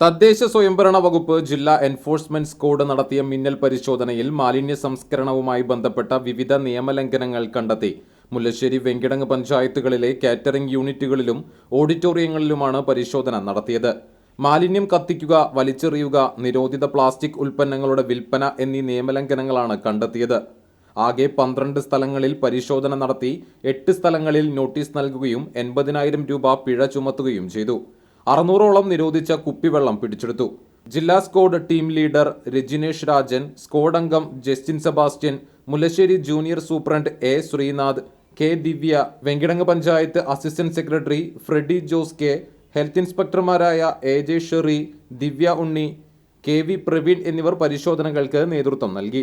തദ്ദേശ സ്വയംഭരണ വകുപ്പ് ജില്ലാ എൻഫോഴ്സ്മെന്റ് സ്ക്വാഡ് നടത്തിയ മിന്നൽ പരിശോധനയിൽ മാലിന്യ സംസ്കരണവുമായി ബന്ധപ്പെട്ട വിവിധ നിയമലംഘനങ്ങൾ കണ്ടെത്തി. മുല്ലശ്ശേരി വെങ്കിടങ്ങ് പഞ്ചായത്തുകളിലെ കാറ്ററിംഗ് യൂണിറ്റുകളിലും ഓഡിറ്റോറിയങ്ങളിലുമാണ് പരിശോധന നടത്തിയത്. മാലിന്യം കത്തിക്കുക വലിച്ചെറിയുക നിരോധിത പ്ലാസ്റ്റിക് ഉൽപ്പന്നങ്ങളുടെ വിൽപ്പന എന്നീ നിയമലംഘനങ്ങളാണ് കണ്ടെത്തിയത്. ആകെ പന്ത്രണ്ട് സ്ഥലങ്ങളിൽ പരിശോധന നടത്തി എട്ട് സ്ഥലങ്ങളിൽ നോട്ടീസ് നൽകുകയും എൺപതിനായിരം രൂപ പിഴ ചുമത്തുകയും ചെയ്തു. അറുന്നൂറോളം നിരോധിച്ച കുപ്പിവെള്ളം പിടിച്ചെടുത്തു. ജില്ലാ squad team leader Rajinesh Rajan squad അംഗം Justin Sebastian Mullassery junior superintendent A Sreenath K Divya Venkitangu panchayat assistant secretary Freddy Jose K health ഇൻസ്പെക്ടർമാരായ A J Sherry Divya Unni K V Praveen എന്നിവർ പരിശോധനകൾക്ക് നേതൃത്വം നൽകി.